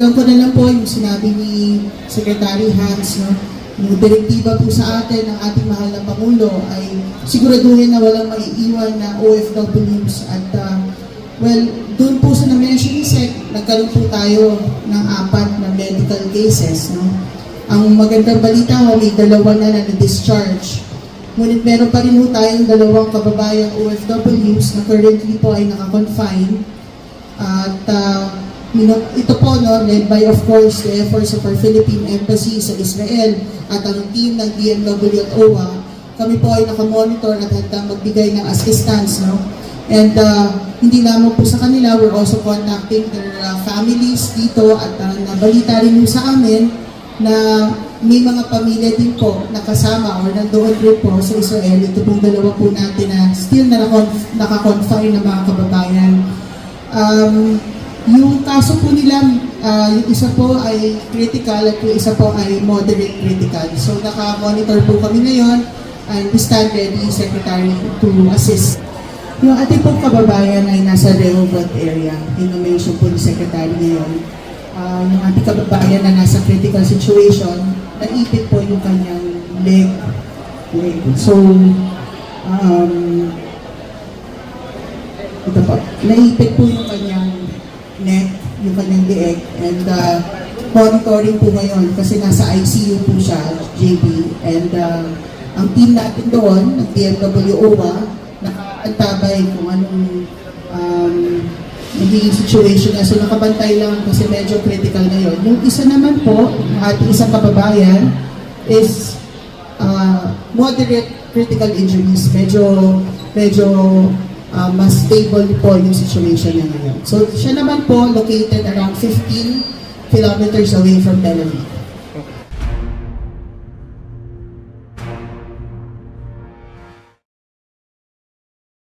Alam ko na lang po yung sinabi ni Secretary Hans, no? yung direktiba po sa atin ng ating mahal na Pangulo ay siguraduhin na walang maiiwan na OFWs at uh, well, doon po sa na-mention ni Sec, nagkaroon po tayo ng apat na medical cases. No? Ang magandang balita may dalawa na na discharge Ngunit meron pa rin po tayong dalawang kababayang OFWs na currently po ay nakakonfine at uh, ito po, no, led by of course the efforts of our Philippine Embassy sa Israel at ang team ng DMW at OWA, kami po ay nakamonitor at handang magbigay ng assistance. No? And uh, hindi lamang po sa kanila, we're also contacting their uh, families dito at uh, nabalita rin sa amin na may mga pamilya din po nakasama or nandoon rin po sa Israel. Ito pong dalawa po natin na still na nakon- nakakonfine na mga kababayan. Um, yung kaso po nila, ah, yung isa po ay critical at yung isa po ay moderate critical. So naka-monitor po kami ngayon and we stand ready, Secretary, to assist. Yung ating pong kababayan ay nasa Rehoboth area. Inumation po ni Secretary ngayon. Ah, yung ating kababayan na nasa critical situation, naipit po yung kanyang leg. leg. So, um, ito po, naipit po yung kanyang neck, yung kanyang leeg, and uh, monitoring po ngayon kasi nasa ICU po siya, JB, and uh, ang team natin doon, ng DMW OWA, nakaantabay kung anong um, naging situation niya. So nakabantay lang kasi medyo critical ngayon. Yung isa naman po, ating isang kababayan, is uh, moderate critical injuries. Medyo, medyo uh, mas stable po yung situation niya ngayon. So siya naman po located around 15 kilometers away from Tel Aviv.